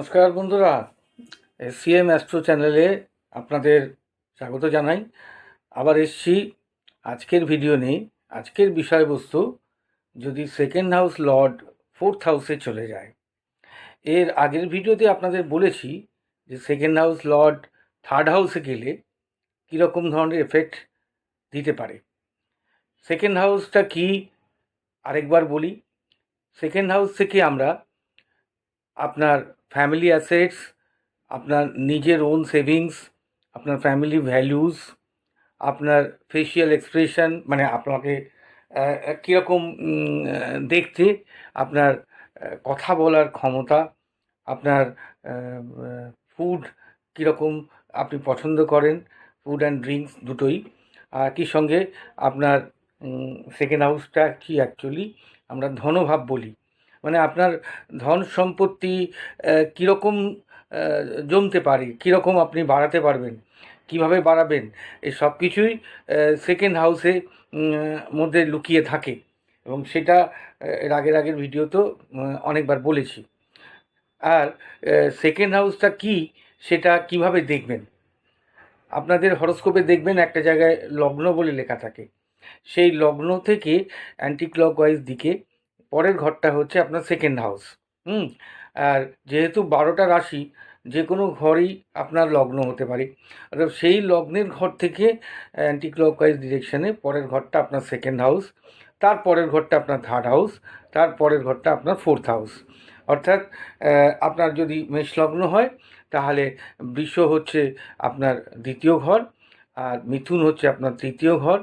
নমস্কার বন্ধুরা CM astro চ্যানেলে আপনাদের স্বাগত জানাই। আবার এসছি আজকের ভিডিও নিয়ে। আজকের বিষয়বস্তু, যদি সেকেন্ড হাউস লর্ড ফোর্থ হাউসে চলে যায়। এর আগের ভিডিওতে আপনাদের বলেছি যে সেকেন্ড হাউস লর্ড থার্ড হাউসে গেলে কীরকম ধরনের এফেক্ট দিতে পারে। সেকেন্ড হাউসটা কি? আরেকবার বলি সেকেন্ড হাউস থেকে আমরা আপনার ফ্যামিলি অ্যাসেটস আপনার নিজের ওন সেভিংস আপনার ফ্যামিলি ভ্যালুস আপনার ফেসিয়াল এক্সপ্রেশন মানে আপনাকে কীরকম দেখতে, আপনার কথা বলার ক্ষমতা, আপনার ফুড কীরকম আপনি পছন্দ করেন ফুড অ্যান্ড ড্রিঙ্কস দুটোই। একই সঙ্গে আপনার সেকেন্ড হাউসটা কি অ্যাকচুয়ালি আমরা ধনভাব বলি। মানে আপনার ধন সম্পত্তি কীরকম জমতে পারে কীরকম আপনি বাড়াতে পারবেন কীভাবে বাড়াবেন এই সব কিছুই সেকেন্ড হাউসে মধ্যে লুকিয়ে থাকে। এবং সেটা এর আগের আগের ভিডিওতেও উম, অনেকবার বলেছি। আর সেকেন্ড হাউসটা কি সেটা কীভাবে দেখবেন? আপনাদের হরস্কোপে দেখবেন একটা জায়গায় লগ্ন বলে লেখা থাকে। সেই লগ্ন থেকে অ্যান্টি ক্লকওয়াইজ দিকে পরের ঘরটা হচ্ছে আপনার সেকেন্ড হাউস হুম? আর যেহেতু বারোটা রাশি, যে কোনো ঘরই আপনার লগ্ন হতে পারে। অর্থাৎ সেই লগ্নের ঘর থেকে অ্যান্টি ক্লকওয়াইজ ডিরেকশানে পরের ঘরটা আপনার সেকেন্ড হাউস তার পরের ঘরটা আপনার থার্ড হাউস তার পরের ঘরটা আপনার ফোর্থ হাউস অর্থাৎ আপনার যদি মেষ লগ্ন হয়, তাহলে বৃষ হচ্ছে আপনার দ্বিতীয় ঘর, আর মিথুন হচ্ছে আপনার তৃতীয় ঘর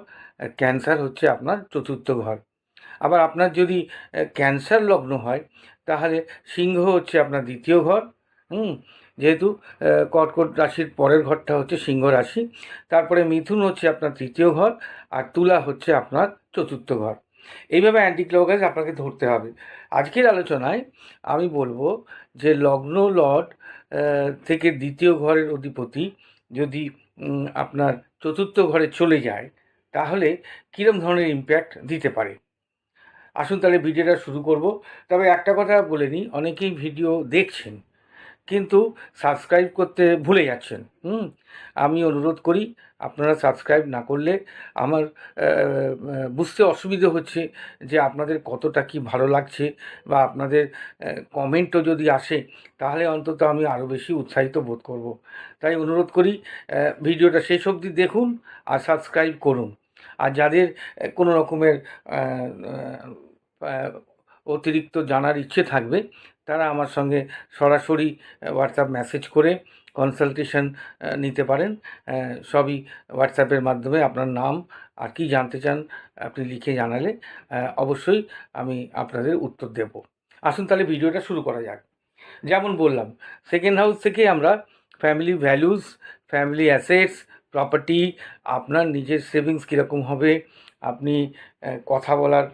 ক্যান্সার হচ্ছে আপনার চতুর্থ ঘর। আবার আপনার যদি ক্যান্সার লগ্ন হয়, তাহলে সিংহ হচ্ছে আপনার দ্বিতীয় ঘর, হুম? যেহেতু কর্কট রাশির পরের ঘরটা হচ্ছে সিংহ রাশি, তারপরে মিথুন হচ্ছে আপনার তৃতীয় ঘর, আর তুলা হচ্ছে আপনার চতুর্থ ঘর। এইভাবে অ্যান্টিক্লোকাইজ আপনাকে ধরতে হবে। আজকের আলোচনায় আমি বলব যে লগ্ন লর্ড থেকে দ্বিতীয় ঘরের অধিপতি যদি আপনার চতুর্থ ঘরে চলে যায়, তাহলে কীরকম ধরনের ইম্প্যাক্ট দিতে পারে? আসুন তাহলে ভিডিওটা শুরু করব। তবে একটা কথা বলে নিই, অনেকেই ভিডিও দেখছেন কিন্তু সাবস্ক্রাইব করতে ভুলে যাচ্ছেন। হুম, আমি অনুরোধ করি আপনারা সাবস্ক্রাইব না করলে আমার বুঝতে অসুবিধে হচ্ছে যে আপনাদের কতটা কি ভালো লাগছে বা আপনাদের কমেন্টও যদি আসে তাহলে অন্তত আমি আরও বেশি উৎসাহিত বোধ করব। তাই অনুরোধ করি ভিডিওটা শেষ অবধি দেখুন আর সাবস্ক্রাইব করুন। আর যাদের কোনো রকমের অতিরিক্ত জানার ইচ্ছে থাকবে, তারা আমার সঙ্গে সরাসরি হোয়াটসঅ্যাপ মেসেজ করে কনসালটেশন নিতে পারেন। সবই হোয়াটসঅ্যাপের মাধ্যমে আপনার নাম আর কি জানতে চান আপনি লিখে জানালে অবশ্যই আমি আপনাদের উত্তর দেব। আসুন তাহলে ভিডিওটা শুরু করা যাক। যেমন বললাম সেকেন্ড হাউস থেকে আমরা family values family assets property আপনার নিজের সেভিংস কীরকম হবে আপনি কথা বলার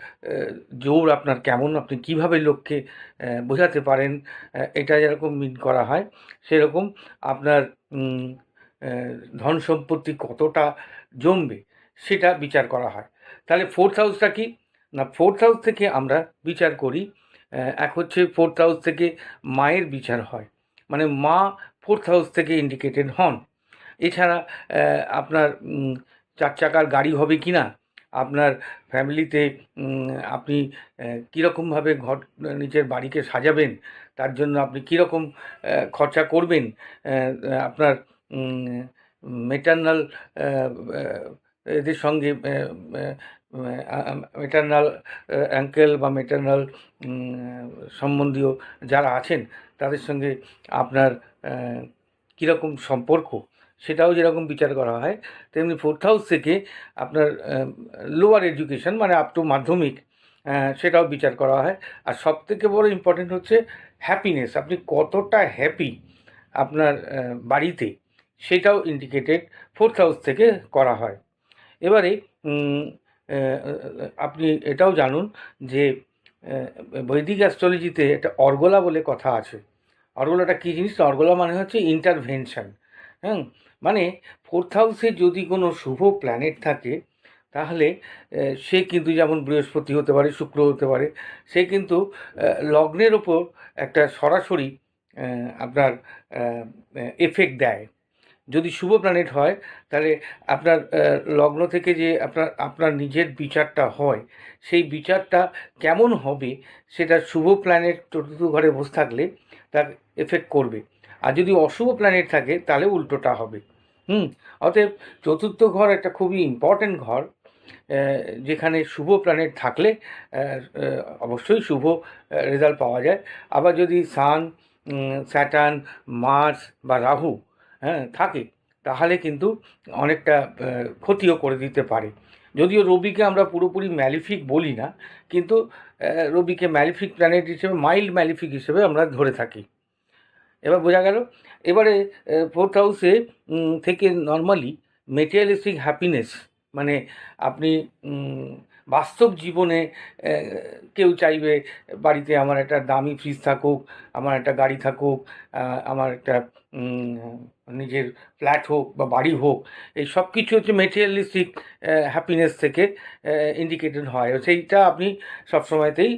জোর আপনার কেমন? আপনি কীভাবে লোককে বোঝাতে পারেন? এটা যেরকম মিন করা হয়, সেরকম আপনার ধন সম্পত্তি কতটা জমবে, সেটা বিচার করা হয়। তাহলে ফোর্থ হাউসটা কি? না ফোর্থ হাউস থেকে আমরা বিচার করি এক হচ্ছে ফোর্থ হাউস থেকে মায়ের বিচার হয় মানে মা ফোর্থ হাউস থেকে ইন্ডিকেটেড হন। এছাড়া আপনার চার চাকার গাড়ি হবে কি না আপনার ফ্যামিলিতে আপনি কীরকমভাবে ঘর, নিজের বাড়িকে সাজাবেন, তার জন্য আপনি কীরকম খরচা করবেন আপনার মেটার্নাল এদের সঙ্গে মেটার্নাল অ্যাঙ্কেল বা মেটার্নাল সম্বন্ধীয় যারা আছেন, তাদের সঙ্গে আপনার কীরকম সম্পর্ক? সেটাও যেরকম বিচার করা হয়, তেমনি ফোর্থ হাউস থেকে আপনার লোয়ার এডুকেশন মানে আপ টু মাধ্যমিক সেটাও বিচার করা হয়। আর সব থেকে বড় ইম্পর্টেন্ট হচ্ছে হ্যাপিনেস আপনি কতটা হ্যাপি আপনার বাড়িতে, সেটাও ইন্ডিকেটেড ফোর্থ হাউস থেকে করা হয়। এবারে আপনি এটাও জানুন যে বৈদিক অ্যাস্ট্রোলজিতে একটা অর্গলা বলে কথা আছে। অর্গলাটা কী জিনিস? অর্গলা মানে হচ্ছে ইন্টারভেনশন হ্যাঁ? মানে ফোর্থ হাউসে যদি কোনো শুভ প্ল্যানেট থাকে, তাহলে সে কিন্তু যেমন বৃহস্পতি হতে পারে, শুক্র হতে পারে, সে কিন্তু লগ্নের ওপর একটা সরাসরি আপনার এফেক্ট দেয়। যদি শুভ প্ল্যানেট হয়, তাহলে আপনার লগ্ন থেকে যে আপনার আপনার নিজের বিচারটা হয়, সেই বিচারটা কেমন হবে, সেটা শুভ প্ল্যানেট চতুর্থ ঘরে বসে থাকলে, তার এফেক্ট করবে। আর যদি অশুভ প্ল্যানেট থাকে, তাহলে উল্টোটা হবে। হুম, অতএব চতুর্থ ঘর একটা খুবই ইম্পর্ট্যান্ট ঘর যেখানে শুভ প্ল্যানেট থাকলে অবশ্যই শুভ রেজাল্ট পাওয়া যায়। আবার যদি সান স্যাটার্ন মার্স বা রাহু হ্যাঁ থাকে, তাহলে কিন্তু অনেকটা ক্ষতিও করে দিতে পারে। যদিও রবিকে আমরা পুরোপুরি ম্যালিফিক বলি না, কিন্তু রবিকে ম্যালিফিক প্ল্যানেট হিসেবে মাইল্ড ম্যালিফিক হিসেবে আমরা ধরে থাকি। এবার বোঝা গেল, এবারে ফোর্থ হাউসে থেকে নর্মালি মেটেরিয়ালিস্টিক হ্যাপিনেস মানে আপনি বাস্তব জীবনে কেউ চাইবে বাড়িতে আমার একটা দামি ফ্রিজ থাকুক, আমার একটা গাড়ি থাকুক আমার একটা নিজের ফ্ল্যাট হোক বা বাড়ি হোক, এই সব কিছু হচ্ছে মেটেরিয়ালিস্টিক হ্যাপিনেস থেকে ইন্ডিকেটেড হয়। সেইটা আপনি সবসময়তেই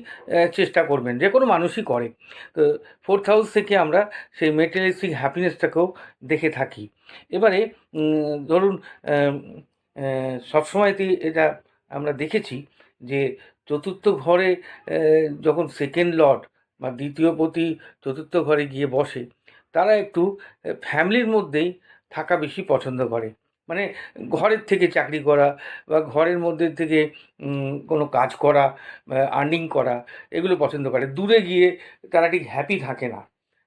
চেষ্টা করবেন, যে কোনো মানুষই করে। তো ফোর্থ হাউস থেকে আমরা সেই মেটেরিয়ালিস্টিক হ্যাপিনেসটাকেও দেখে থাকি। এবারে ধরুন সবসময়তেই এটা আমরা দেখেছি যে চতুর্থ ঘরে যখন সেকেন্ড লর্ড বা দ্বিতীয় পতি চতুর্থ ঘরে গিয়ে বসে তারা একটু ফ্যামিলির মধ্যেই থাকা বেশি পছন্দ করে। মানে ঘরের থেকে চাকরি করা বা ঘরের মধ্যে থেকে কোনো কাজ করা আর্নিং করা, এগুলো পছন্দ করে। দূরে গিয়ে তারা ঠিক হ্যাপি থাকে না।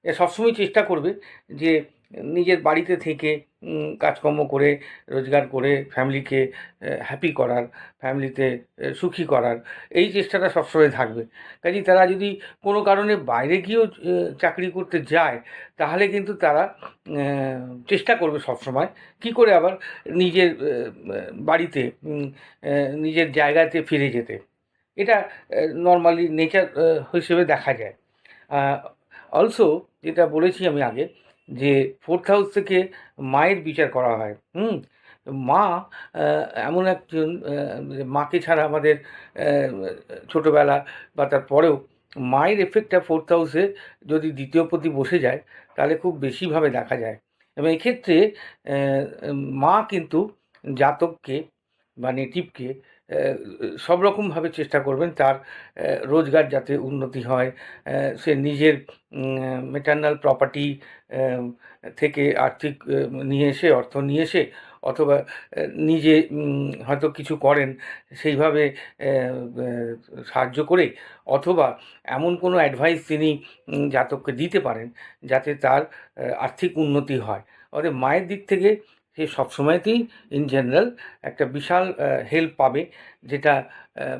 সবসময় চেষ্টা করবে যে নিজের বাড়িতে থেকে কাজকর্ম করে, রোজগার করে ফ্যামিলিকে হ্যাপি করার ফ্যামিলিতে সুখী করার, এই চেষ্টাটা সবসময় থাকবে। কাজেই তারা যদি কোনো কারণে বাইরে গিয়েও চাকরি করতে যায়, তাহলে কিন্তু তারা চেষ্টা করবে সবসময়। কি করে আবার নিজের বাড়িতে নিজের জায়গাতে ফিরে যেতে? এটা নর্মালি নেচার হিসেবে দেখা যায়। অলসো যেটা বলেছি আমি আগে যে ফোর্থ হাউস থেকে মায়ের বিচার করা হয়। হুম? মা এমন একজন মাকে ছাড়া আমাদের ছোটোবেলা বা তারপরেও মায়ের এফেক্টটা ফোর্থ হাউসে যদি দ্বিতীয় প্রতি বসে যায়, তাহলে খুব বেশিভাবে দেখা যায়। এবং এক্ষেত্রে মা কিন্তু জাতককে বা নেটিভকে সব রকমভাবে চেষ্টা করবেন তার রোজগার যাতে উন্নতি হয়। সে নিজের মেটার্নাল প্রপার্টি থেকে আর্থিক নিয়ে এসে, অর্থ নিয়ে এসে, অথবা নিজে হয়তো কিছু করেন, সেইভাবে সাহায্য করে, অথবা এমন কোনো অ্যাডভাইস তিনি জাতককে দিতে পারেন, যাতে তার আর্থিক উন্নতি হয়। অর্থাৎ মায়ের দিক থেকে সে সবসময়তেই ইন জেনারেল একটা বিশাল হেল্প পাবে যেটা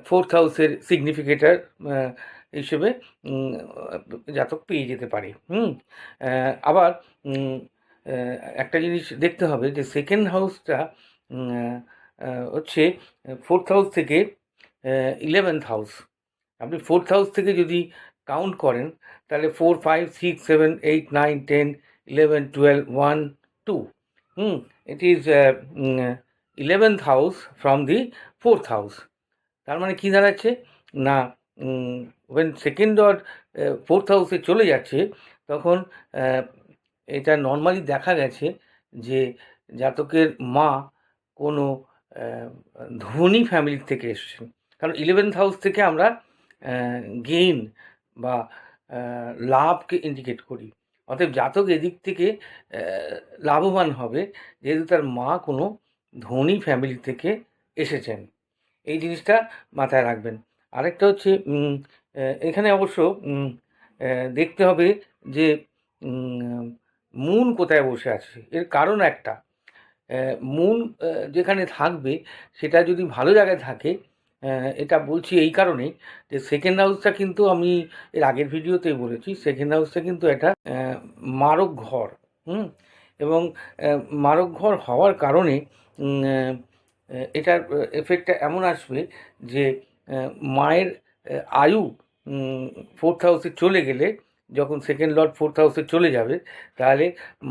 ফোর্থ হাউসের সিগনিফিকেটার হিসেবে জাতক পেয়ে যেতে পারে। হুম আবার একটা জিনিস দেখতে হবে যে সেকেন্ড হাউসটা হচ্ছে ফোর্থ হাউস থেকে ইলেভেন্থ হাউস আপনি ফোর্থ হাউস থেকে যদি কাউন্ট করেন, তাহলে four five six seven eight nine ten eleven twelve one two hmm it is eleventh house from the fourth house তার মানে কী দাঁড়াচ্ছে? না ওয়েন সেকেন্ড অর ফোর্থ হাউসে চলে যাচ্ছে তখন আহ, এটা নর্মালি দেখা গেছে যে জাতকের মা কোনো আহ, ধনী ফ্যামিলির থেকে এসেছেন। কারণ ইলেভেন্থ হাউস থেকে আমরা গেইন বা আহ, লাভকে ইন্ডিকেট করি। অতএব জাতক এদিক থেকে লাভবান হবে যেহেতু তার মা কোনো ধনী ফ্যামিলি থেকে এসেছেন। এই জিনিসটা মাথায় রাখবেন। আরেকটা হচ্ছে এখানে অবশ্য দেখতে হবে যে মুন কোথায় বসে আছে। এর কারণ একটা মুন যেখানে থাকবে সেটা যদি ভালো জায়গায় থাকে এটা বলছি এই কারণেই যে সেকেন্ড হাউসটা কিন্তু আমি এর আগের ভিডিওতেই বলেছি। সেকেন্ড হাউসটা কিন্তু এটা মারক ঘর, হুম? এবং মারক ঘর হওয়ার কারণে এটার এফেক্টটা এমন আসবে যে মায়ের আয়ু ফোর্থ হাউসে চলে গেলে, যখন সেকেন্ড লর্ড ফোর্থ হাউসে চলে যাবে, তাহলে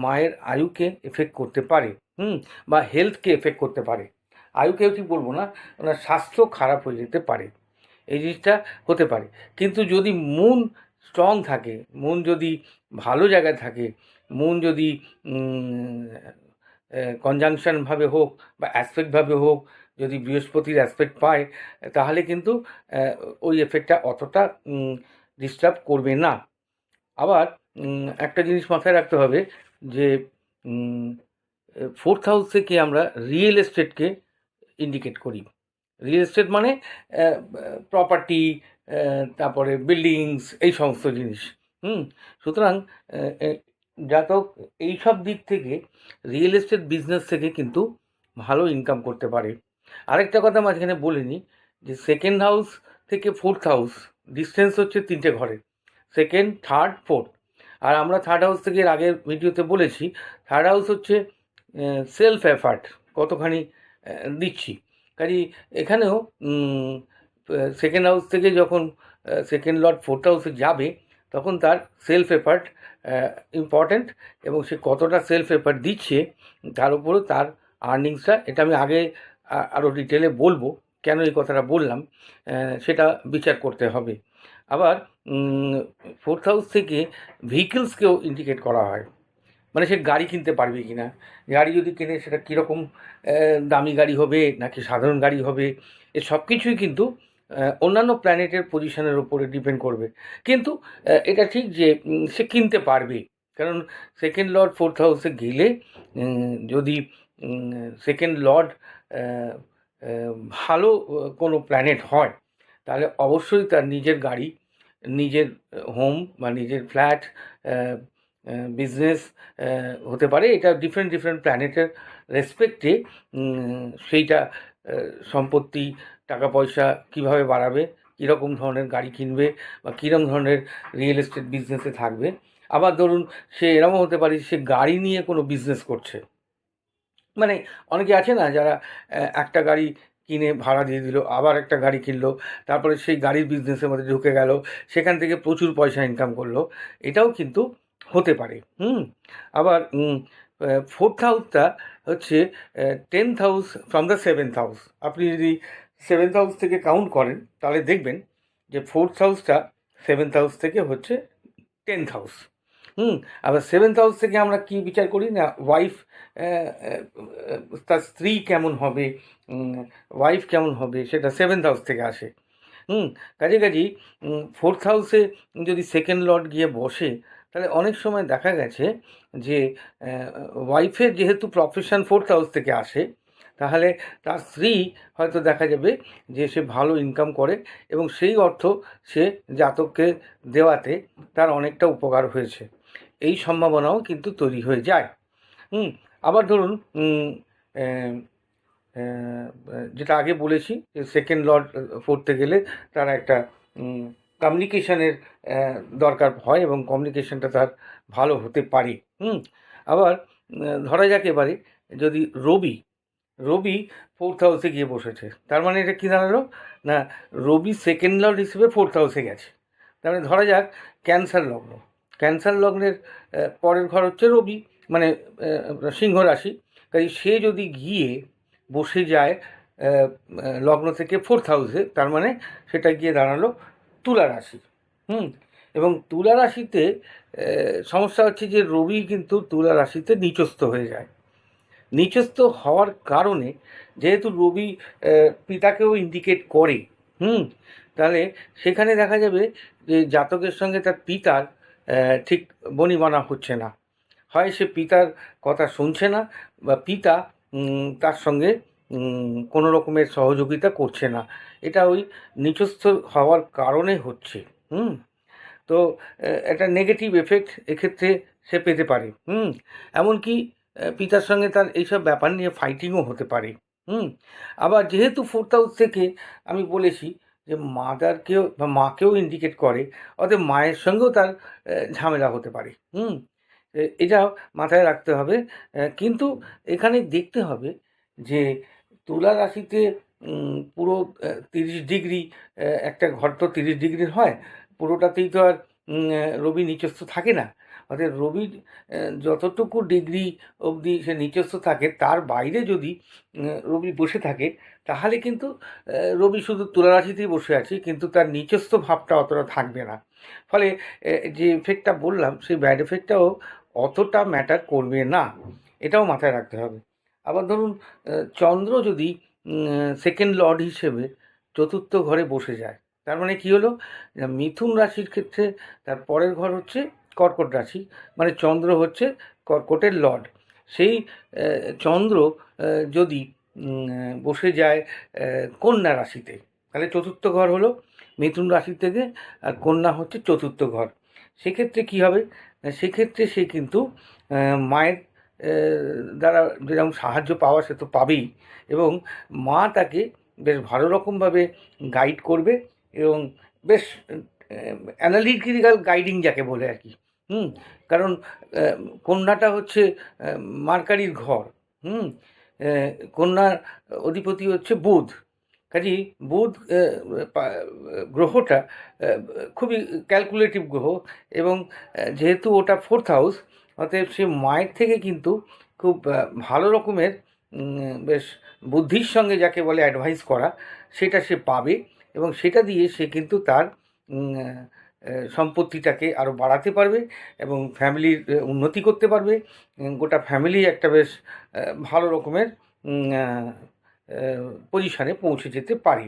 মায়ের আয়ুকে এফেক্ট করতে পারে, হুম? বা হেলথকে এফেক্ট করতে পারে। আয়ুকেও ঠিক বলব না, ওনার স্বাস্থ্য খারাপ হয়ে যেতে পারে। এই জিনিসটা হতে পারে। কিন্তু যদি মন স্ট্রং থাকে, মন যদি ভালো জায়গায় থাকে, মন যদি কনজাংশনভাবে হোক বা অ্যাসপেক্টভাবে হোক, যদি বৃহস্পতির অ্যাসপেক্ট পায়, তাহলে কিন্তু ওই এফেক্টটা অতটা ডিস্টার্ব করবে না। আবার একটা জিনিস মাথায় রাখতে হবে যে ফোর্থ হাউস থেকে আমরা রিয়েল এস্টেটকে ইন্ডিকেট করি। রিয়েল এস্টেট মানে প্রপার্টি তারপরে বিল্ডিংস এই সমস্ত জিনিস। হুম? সুতরাং জাতক, এইসব দিক থেকে রিয়েল এস্টেট বিজনেস থেকে কিন্তু ভালো ইনকাম করতে পারে। আরেকটা কথা মাঝখানে বলিনি যে সেকেন্ড হাউস থেকে ফোর্থ হাউস ডিস্টেন্স হচ্ছে তিনটে ঘরে। সেকেন্ড থার্ড ফোর্থ আর আমরা থার্ড হাউস থেকে আগের ভিডিওতে বলেছি থার্ড হাউস হচ্ছে সেলফ এফার্ট কতখানি দিচ্ছি। কাজে এখানেও সেকেন্ড হাউস থেকে যখন সেকেন্ড লট ফোর্থ হাউসে যাবে, তখন তার সেলফ এফার্ট ইম্পর্ট্যান্ট এবং সে কতটা সেলফ এফার্ট দিচ্ছে, তার উপরেও তার আর্নিংসটা এটা আমি আগে আরও ডিটেলে বলব, কেন এই কথাটা বললাম সেটা বিচার করতে হবে। আবার ফোর্থ হাউস থেকে ভেহিকেলসকেও ইন্ডিকেট করা হয়। মানে সে গাড়ি কিনতে পারবে কি না গাড়ি যদি কেনে, সেটা কীরকম দামি গাড়ি হবে নাকি সাধারণ গাড়ি হবে? এ সব কিছুই কিন্তু অন্যান্য প্ল্যানেটের পজিশনের ওপরে ডিপেন্ড করবে। কিন্তু এটা ঠিক যে সে কিনতে পারবে। কারণ সেকেন্ড লর্ড ফোর্থ হাউসে গেলে যদি সেকেন্ড লর্ড ভালো কোনো প্ল্যানেট হয়, তাহলে অবশ্যই তার নিজের গাড়ি, নিজের হোম বা নিজের ফ্ল্যাট বিজনেস হতে পারে। এটা ডিফারেন্ট ডিফারেন্ট প্ল্যানেটের রেসপেক্টে সেইটা সম্পত্তি, টাকা পয়সা কীভাবে বাড়াবে, কীরকম ধরনের গাড়ি কিনবে বা কীরকম ধরনের রিয়েল এস্টেট বিজনেসে থাকবে। আবার ধরুন, সে এরকমও হতে পারে, সে গাড়ি নিয়ে কোনো বিজনেস করছে। মানে অনেকে আছে না, যারা একটা গাড়ি কিনে ভাড়া দিয়ে দিল, আবার একটা গাড়ি কিনলো, তারপরে সেই গাড়ির বিজনেসের মধ্যে ঢুকে গেল, সেখান থেকে প্রচুর পয়সা ইনকাম করল। এটাও কিন্তু হতে পারে, হুম? আবার ফোর্থ হাউসটা হচ্ছে tenth house from the seventh house আপনি যদি সেভেন্থ হাউস থেকে কাউন্ট করেন, তাহলে দেখবেন যে ফোর্থ হাউসটা সেভেন্থ হাউস থেকে হচ্ছে টেন্থ হাউস হুম? আবার সেভেন্থ হাউস থেকে আমরা কি বিচার করি না ওয়াইফ তার স্ত্রী কেমন হবে ওয়াইফ কেমন হবে, সেটা সেভেন্থ হাউস থেকে আসে। হুম? কাজে কাজেই ফোর্থ হাউসে যদি সেকেন্ড লর্ড গিয়ে বসে তাহলে অনেক সময় দেখা গেছে যে ওয়াইফের যেহেতু প্রফেশন ফোর্থ হাউস থেকে আসে, তাহলে তার স্ত্রী হয়তো দেখা যাবে যে, সে ভালো ইনকাম করে এবং সেই অর্থ সে জাতককে দেওয়াতে তার অনেকটা উপকার হয়েছে। এই সম্ভাবনাও কিন্তু তৈরি হয়ে যায়। হুম, আবার ধরুন যেটা আগে বলেছি সেকেন্ড লর্ড পড়তে গেলে তার একটা কমিউনিকেশনের দরকার হয় এবং কমিউনিকেশনটা তার ভালো হতে পারে। হুম? আবার ধরা যাক এবারে যদি রবি রবি ফোর্থ হাউসে গিয়ে বসেছে, তার মানে এটা কী দাঁড়াল? না, রবি সেকেন্ড লর্ড হিসেবে ফোর্থ হাউসে গেছে। তার মানে ধরা যাক ক্যান্সার লগ্ন। ক্যান্সার লগ্নের পরের ঘর হচ্ছে রবি মানে সিংহ রাশি। তাই সে যদি গিয়ে বসে যায় লগ্ন থেকে ফোর্থ হাউসে তার মানে সেটা গিয়ে দাঁড়াল তুলা রাশি। হুম? এবং তুলা রাশিতে সমস্যা হচ্ছে যে রবি কিন্তু তুলা রাশিতে নিচস্থ হয়ে যায়। নিচস্থ হওয়ার কারণে যেহেতু রবি পিতাকেও ইন্ডিকেট করে, হুম? তাহলে সেখানে দেখা যাবে যে জাতকের সঙ্গে তার পিতার ঠিক বনিবনা হচ্ছে না। হয় সে পিতার কথা শুনছে না বা পিতা তার সঙ্গে কোনো রকমের সহযোগিতা করছে না। এটা ওই নিচস্থ হওয়ার কারণে হচ্ছে, হুম? তো একটা নেগেটিভ এফেক্ট এক্ষেত্রে সে পেতে পারে, হুম? এমনকি পিতার সঙ্গে তার এইসব ব্যাপার নিয়ে ফাইটিংও হতে পারে, হুম? আবার যেহেতু ফোর্থ হাউস থেকে আমি বলেছি যে মাদারকেও বা মাকেও ইন্ডিকেট করে, অতএব মায়ের সঙ্গেও তার ঝামেলা হতে পারে, হুম? এটা মাথায় রাখতে হবে কিন্তু এখানে দেখতে হবে যে তুলা রাশিতে পুরো তিরিশ ডিগ্রি একটা ঘর তো তিরিশ ডিগ্রির হয়, পুরোটাতেই তো আর রবি নিচস্থ থাকে না। অর্থাৎ রবির যতটুকু ডিগ্রি অবধি সে নিচস্থ থাকে, তার বাইরে যদি রবি বসে থাকে, তাহলে কিন্তু রবি শুধু তুলা রাশিতেই বসে আছে, কিন্তু তার নিচস্থ ভাবটা অতটা থাকবে না। ফলে যে এফেক্টটা বললাম, সেই ব্যাড এফেক্টটাও অতটা ম্যাটার করবে না। এটাও মাথায় রাখতে হবে। আবার ধরুন চন্দ্র যদি সেকেন্ড লর্ড হিসেবে চতুর্থ ঘরে বসে যায়, তার মানে কি হলো? মিথুন রাশির ক্ষেত্রে তার পরের ঘর হচ্ছে কর্কট রাশি মানে চন্দ্র হচ্ছে কর্কটের লর্ড সেই চন্দ্র যদি বসে যায় কন্যা রাশিতে, তাহলে চতুর্থ ঘর হলো মিথুন রাশি থেকে, আর কন্যা হচ্ছে চতুর্থ ঘর। সেক্ষেত্রে কি হবে? সেক্ষেত্রে সে কিন্তু মায়ের দ্বারা যেরকম সাহায্য পাওয়া সে তো পাবেই। এবং মা তাকে বেশ ভালো রকমভাবে গাইড করবে এবং বেশ অ্যানালিটিক্যাল গাইডিং যাকে বলে আর কি। হুম, কারণ কন্যাটা হচ্ছে মার্কারির ঘর। হুম কন্যার অধিপতি হচ্ছে বুধ। কাজী বুধ গ্রহটা খুবই ক্যালকুলেটিভ গ্রহ এবং যেহেতু ওটা ফোর্থ হাউস অতএব সে মায়ের থেকে কিন্তু খুব ভালো রকমের বেশ বুদ্ধির সঙ্গে যাকে বলে অ্যাডভাইস করা, সেটা সে পাবে এবং সেটা দিয়ে সে কিন্তু তার সম্পত্তিটাকে আরও বাড়াতে পারবে এবং ফ্যামিলির উন্নতি করতে পারবে। গোটা ফ্যামিলি একটা বেশ ভালো রকমের পজিশানে পৌঁছে যেতে পারে।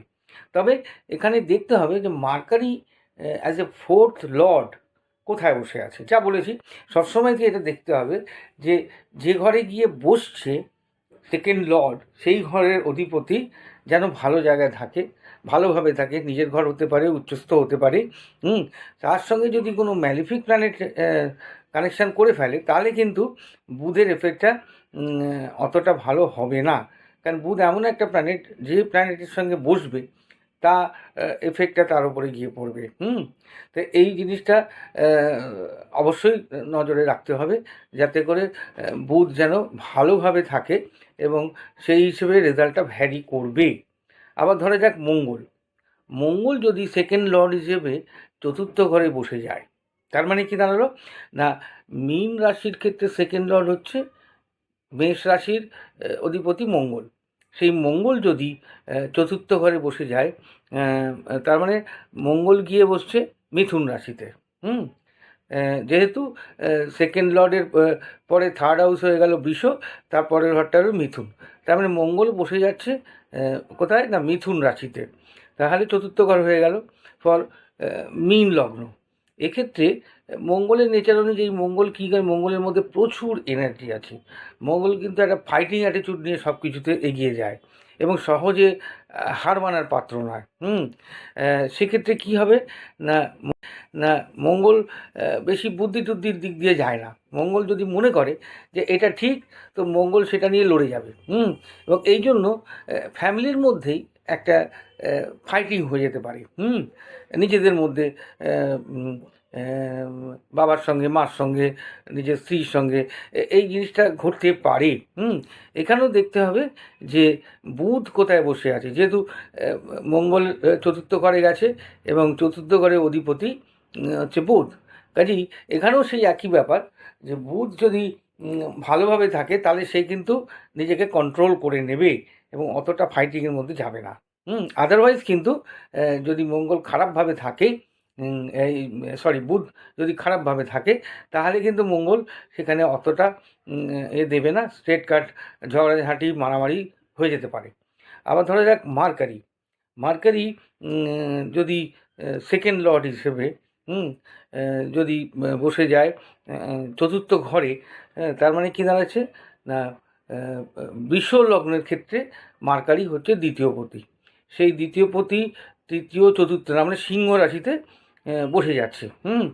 তবে এখানে দেখতে হবে যে Mercury as a fourth lord কোথায় বসে আছে? যা বলেছি, সবসময় কি এটা দেখতে হবে যে যে ঘরে গিয়ে বসছে সেকেন্ড লর্ড সেই ঘরের অধিপতি যেন ভালো জায়গায় থাকে, ভালোভাবে থাকে, নিজের ঘর হতে পারে, উচ্চস্থ হতে পারে, হুম? তার সঙ্গে যদি কোনো ম্যালিফিক প্ল্যানেট কানেকশান করে ফেলে, তাহলে কিন্তু বুধের এফেক্টটা অতটা ভালো হবে না। কারণ বুধ এমন একটা প্ল্যানেট যে প্ল্যানেটের সঙ্গে বসবে তা এফেক্টটা তার উপরে গিয়ে পড়বে, হুম? তো এই জিনিসটা অবশ্যই নজরে রাখতে হবে যাতে করে বুধ যেন ভালোভাবে থাকে এবং সেই হিসেবে রেজাল্টটা ভ্যারি করবে। আবার ধরা যাক মঙ্গল। মঙ্গল যদি সেকেন্ড লর্ড হিসেবে চতুর্থ ঘরে বসে যায়, তার মানে কি দাঁড়াল? না, মীন রাশির ক্ষেত্রে সেকেন্ড লর্ড হচ্ছে, মেষ রাশির অধিপতি মঙ্গল। সেই মঙ্গল যদি চতুর্থ ঘরে বসে যায় তার মানে মঙ্গল গিয়ে বসছে মিথুন রাশিতে হুম? যেহেতু সেকেন্ড লর্ডের পরে থার্ড হাউস হয়ে গেল বৃষ তারপরের ঘরটা হলো মিথুন। তার মানে মঙ্গল বসে যাচ্ছে কোথায়? না মিথুন রাশিতে। তাহলে চতুর্থ ঘর হয়ে গেল আহ, মীন লগ্ন। এক্ষেত্রে মঙ্গলের নেচার অনুযায়ী মঙ্গল কী করে? মঙ্গলের মধ্যে প্রচুর এনার্জি আছে। মঙ্গল কিন্তু একটা ফাইটিং অ্যাটিটিউড নিয়ে সব কিছুতে এগিয়ে যায় এবং সহজে হার মানার পাত্র নয়। হুম? সেক্ষেত্রে কী হবে? না না, মঙ্গল বেশি বুদ্ধি টুদ্ধির দিক দিয়ে যায় না। মঙ্গল যদি মনে করে যে এটা ঠিক, তো মঙ্গল সেটা নিয়ে লড়ে যাবে। হুম? এবং এই জন্য ফ্যামিলির মধ্যেই একটা ফাইটিং হয়ে যেতে পারে, হুম? নিজেদের মধ্যে বাবার সঙ্গে, মার সঙ্গে, নিজের স্ত্রীর সঙ্গে এই জিনিসটা ঘটতে পারে, হুম? এখানেও দেখতে হবে যে বুধ কোথায় বসে আছে। যেহেতু মঙ্গল চতুর্থ ঘরে গেছে এবং চতুর্থ ঘরে অধিপতি হচ্ছে বুধ। কাজেই এখানেও সেই একই ব্যাপার যে বুধ যদি ভালোভাবে থাকে তাহলে সে কিন্তু নিজেকে কন্ট্রোল করে নেবে। এবং অতটা ফাইটিংয়ের মধ্যে যাবে না। হুম আদারওয়াইজ কিন্তু যদি মঙ্গল খারাপভাবে থাকে এই সরি বুধ যদি খারাপভাবে থাকে, তাহলে কিন্তু মঙ্গল সেখানে অতটা এ দেবে না স্ট্রেট কাট ঝগড়াঝাঁটি, মারামারি হয়ে যেতে পারে। আবার ধরা যাক মার্কারি। মার্কারি যদি সেকেন্ড লর্ড হিসেবে যদি বসে যায় চতুর্থ ঘরে তার মানে কী দাঁড়াচ্ছে? না বিশ্ব লগ্নের ক্ষেত্রে মার্কারি হচ্ছে দ্বিতীয় পতি। সেই দ্বিতীয় পতি তৃতীয় চতুর্থ মানে সিংহ রাশিতে বসে যাচ্ছে, হুম?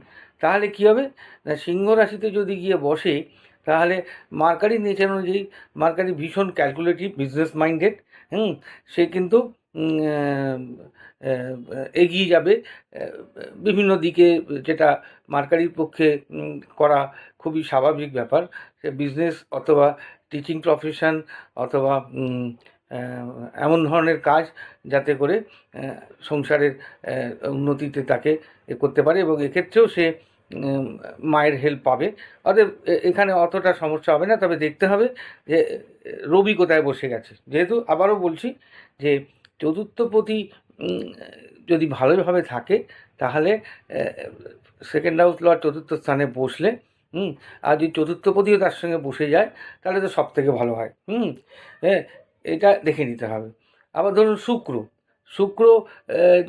তাহলে কী হবে? না, সিংহ রাশিতে যদি গিয়ে বসে, তাহলে মার্কারি নেচার অনুযায়ী, মার্কারি ভীষণ ক্যালকুলেটিভ বিজনেস মাইন্ডেড হুম? সে কিন্তু এগিয়ে যাবে। বিভিন্ন দিকে যেটা মার্কারির পক্ষে করা খুবই স্বাভাবিক ব্যাপার। সে বিজনেস অথবা টিচিং প্রফেশন অথবা এমন ধরনের কাজ যাতে করে সংসারের উন্নতিতে তাকে এ করতে পারে এবং এক্ষেত্রেও সে মায়ের হেল্প পাবে। অতএব এখানে অতটা সমস্যা হবে না। তবে দেখতে হবে যে, রবি কোথায় বসে গেছে। যেহেতু আবারও বলছি যে চতুর্থপতি যদি ভালোভাবে থাকে, তাহলে সেকেন্ড হাউস লর্ড চতুর্থ স্থানে বসলে, হুম, আর যদি চতুর্থপতিও তার সঙ্গে বসে যায়, তাহলে তো সব থেকে ভালো হয়, হুম হ্যাঁ এটা দেখে নিতে হবে। আবার ধরুন শুক্র শুক্র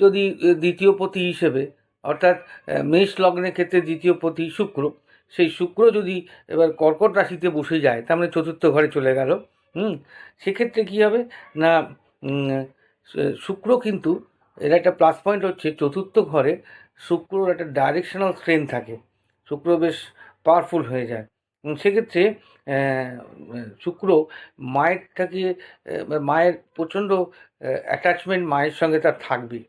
যদি দ্বিতীয় পতি হিসেবে, অর্থাৎ মেষ লগ্নের ক্ষেত্রে দ্বিতীয় পতি শুক্র, সেই শুক্র যদি এবার কর্কট রাশিতে বসে যায়, তার মানে চতুর্থ ঘরে চলে গেল, হুম, সেক্ষেত্রে কী হবে? না শুক্র কিন্তু এর একটা প্লাস পয়েন্ট হচ্ছে চতুর্থ ঘরে শুক্রর একটা ডাইরেকশনাল স্ট্রেন থাকে। শুক্র বেশ পাওয়ারফুল হয়ে যায়। এবং সেক্ষেত্রে শুক্র মায়ের থেকে মায়ের প্রচণ্ড অ্যাটাচমেন্ট মায়ের সঙ্গে তার থাকবে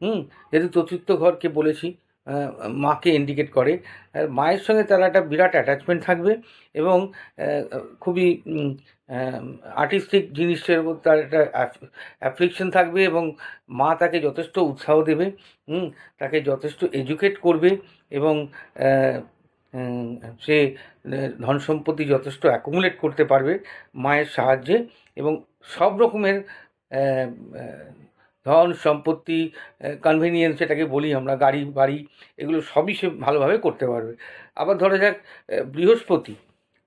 হুম, যেহেতু চতুর্থ ঘরকে বলেছি মাকে ইন্ডিকেট করে। মায়ের সঙ্গে তার একটা বিরাট অ্যাটাচমেন্ট থাকবে এবং খুবই আর্টিস্টিক জিনিসের উপর তার একটা অ্যাফ্লিকশন থাকবে এবং মা তাকে যথেষ্ট উৎসাহ দেবে তাকে যথেষ্ট এডুকেট করবে এবং সে ধন সম্পত্তি যথেষ্ট অ্যাকুমুলেট করতে পারবে মায়ের সাহায্যে এবং সব রকমের ধন, সম্পত্তি কনভিনিয়েন্স এটাকে বলি আমরা, গাড়ি, বাড়ি, এগুলো সবই সে ভালোভাবে করতে পারবে। আবার ধরা যাক বৃহস্পতি।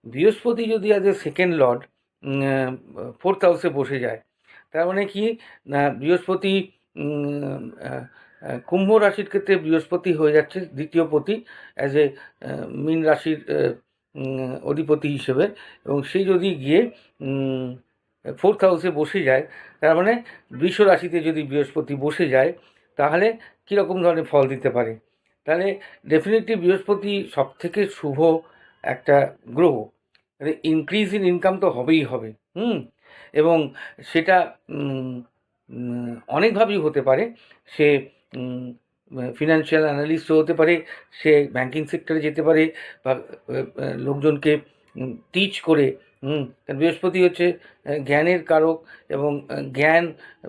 বৃহস্পতি যদি আজ সেকেন্ড লর্ড ফোর্থ হাউসে বসে যায়, তার মানে কি? না, বৃহস্পতি কুম্ভ রাশির ক্ষেত্রে বৃহস্পতি হয়ে যাচ্ছে দ্বিতীয় পতি অ্যাজ এ, মীন রাশির অধিপতি হিসেবে। এবং সে যদি গিয়ে ফোর্থ হাউসে বসে যায়, তার মানে বৃষ রাশিতে যদি বৃহস্পতি বসে যায়, তাহলে কীরকম ধরনের ফল দিতে পারে? তাহলে ডেফিনেটলি বৃহস্পতি সব থেকে শুভ একটা গ্রহ। ইনক্রিজ ইন ইনকাম তো হবেই হবে, হুম? এবং সেটা অনেকভাবেই হতে পারে। সে ফিনান্সিয়াল অ্যানালিস্টও হতে পারে, সে ব্যাংকিং সেক্টরে যেতে পারে বা লোকজনকে টিচ করে হুম বৃহস্পতি হচ্ছে জ্ঞানের কারক এবং জ্ঞান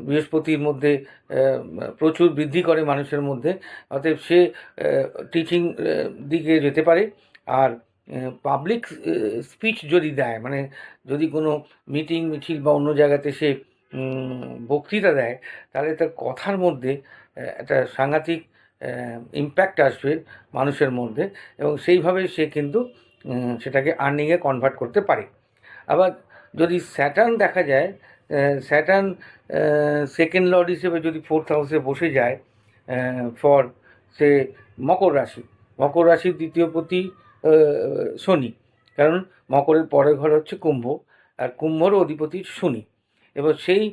বৃহস্পতির মধ্যে প্রচুর বৃদ্ধি করে মানুষের মধ্যে। অতএব সে টিচিং দিকে যেতে পারে। আর পাবলিক স্পিচ যদি দেয় মানে যদি কোনো মিটিং মিছিল বা অন্য জায়গাতে সে বক্তৃতা দেয়, তাহলে তার কথার মধ্যে একটা সাংঘাতিক ইম্প্যাক্ট আসবে মানুষের মধ্যে। এবং সেইভাবে সে কিন্তু সেটাকে আর্নিংয়ে কনভার্ট করতে পারে। আবার যদি স্যাটার্ন দেখা যায় স্যাটার্ন সেকেন্ড লর্ড হিসেবে যদি ফোর্থ হাউসে বসে যায় ফর সে মকর রাশি। মকর রাশির দ্বিতীয় প্রতি শনি। কারণ মকরের পরের ঘর হচ্ছে কুম্ভ, আর কুম্ভর অধিপতি শনি। এবার সেই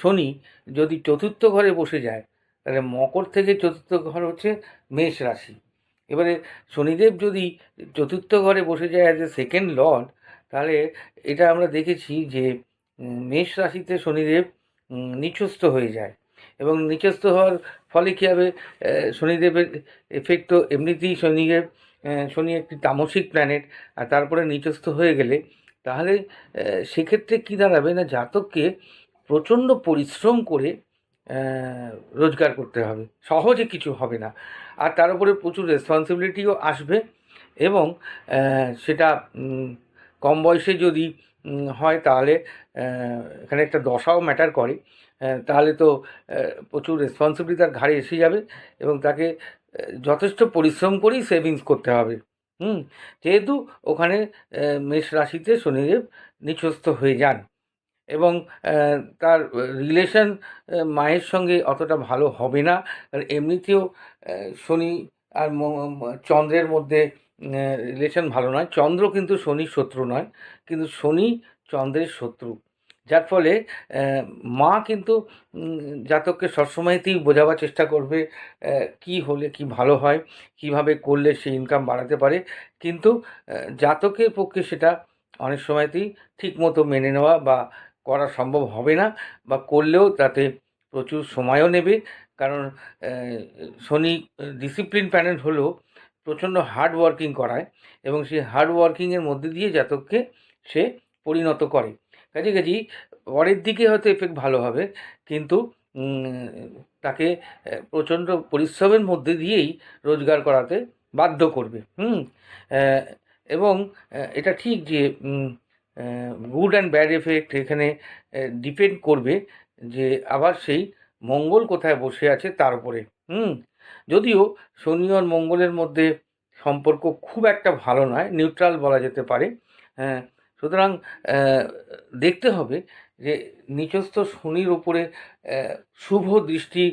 শনি যদি চতুর্থ ঘরে বসে যায়, তাহলে মকর থেকে চতুর্থ ঘর হচ্ছে মেষ রাশি। এবারে শনিদেব যদি চতুর্থ ঘরে বসে যায় অ্যাজ এ সেকেন্ড লর্ড তাহলে এটা আমরা দেখেছি যে মেষ রাশিতে শনিদেব নিচস্থ হয়ে যায় এবং নিচস্থ হওয়ার ফলে কী হবে? শনিদেবের এফেক্ট তো এমনিতেই শনিদেব শনি একটি তামসিক প্ল্যানেট আর তারপরে নিচস্থ হয়ে গেলে তাহলে সেক্ষেত্রে কী দাঁড়াবে না? জাতককে প্রচণ্ড পরিশ্রম করে রোজগার করতে হবে। সহজে কিছু হবে না। আর তার উপরে প্রচুর রেসপন্সিবিলিটিও আসবে এবং সেটা কম বয়সে যদি হয় তাহলে এখানে একটা দশাও ম্যাটার করে তাহলে তো প্রচুর রেসপন্সিবিলিটি তার ঘাড়ে এসে যাবে এবং তাকে যথেষ্ট পরিশ্রম করেই সেভিংস করতে হবে। হুম, যেহেতু ওখানে মেষ রাশিতে শনিদেব নিচস্থ হয়ে যান এবং তার রিলেশন মায়ের সঙ্গে অতটা ভালো হবে না। আর এমনিতেও শনি আর চন্দ্রের মধ্যে রিলেশন ভালো নয়। চন্দ্র কিন্তু শনির শত্রু নয়, কিন্তু শনি চন্দ্রের শত্রু। যার ফলে মা কিন্তু জাতককে সবসময়তেই বোঝাবার চেষ্টা করবে কি হলে কি ভালো হয়, কীভাবে করলে সে ইনকাম বাড়াতে পারে। কিন্তু জাতকের পক্ষে সেটা অনেক সময়তেই ঠিক মতো মেনে নেওয়া বা করা সম্ভব হবে না বা করলেও তাতে প্রচুর সময়ও নেবে। কারণ শনি ডিসিপ্লিন প্যানেল হলেও প্রচণ্ড হার্ড ওয়ার্কিং করায় এবং সেই হার্ড ওয়ার্কিংয়ের মধ্যে দিয়ে জাতককে সে পরিণত করে। কাজে কাজেই পরের দিকে হয়তো এফেক্ট ভালো হবে, কিন্তু তাকে প্রচণ্ড পরিশ্রমের মধ্যে দিয়েই রোজগার করাতে বাধ্য করবে। হুম এবং এটা ঠিক যে গুড অ্যান্ড ব্যাড এফেক্ট এখানে ডিপেন্ড করবে যে আবার সেই মঙ্গল কোথায় বসে আছে তার উপরে। হুম যদিও শনি আর মঙ্গলের মধ্যে সম্পর্ক খুব একটা ভালো নয় নিউট্রাল বলা যেতে পারে। হ্যাঁ সুতরাং দেখতে হবে যে নিচস্থ শনির ওপরে শুভ দৃষ্টি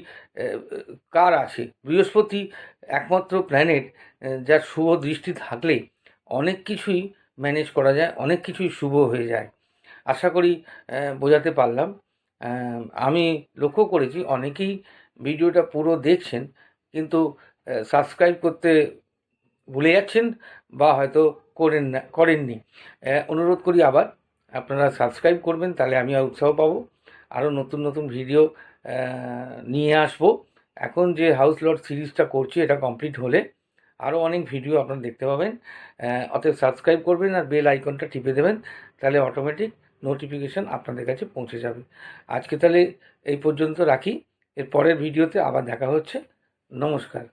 কার আছে? বৃহস্পতি একমাত্র প্ল্যানেট যার শুভ দৃষ্টি থাকলে অনেক কিছুই ম্যানেজ করা যায়, অনেক কিছুই শুভ হয়ে যায়। আশা করি বোঝাতে পারলাম। আমি লক্ষ্য করেছি, অনেকেই ভিডিওটা পুরো দেখছেন কিন্তু সাবস্ক্রাইব করতে ভুলে যাচ্ছেন বা হয়তো করেন না, করেননি। অনুরোধ করি আবার, আপনারা সাবস্ক্রাইব করবেন, তাহলে আমি উৎসাহ পাবো। আরও নতুন নতুন ভিডিও নিয়ে আসব। এখন যে হাউস লর্ড সিরিজটা করছি, এটা কমপ্লিট হলে আরও অনেক ভিডিও আপনারা দেখতে পাবেন। অতএব সাবস্ক্রাইব করবেন আর বেল আইকনটা টিপে দেবেন, তাহলে অটোমেটিক নোটিফিকেশান আপনাদের কাছে পৌঁছে যাবে। আজকে তাহলে এই পর্যন্ত রাখি। এর পরের ভিডিওতে আবার দেখা হচ্ছে। নমস্কার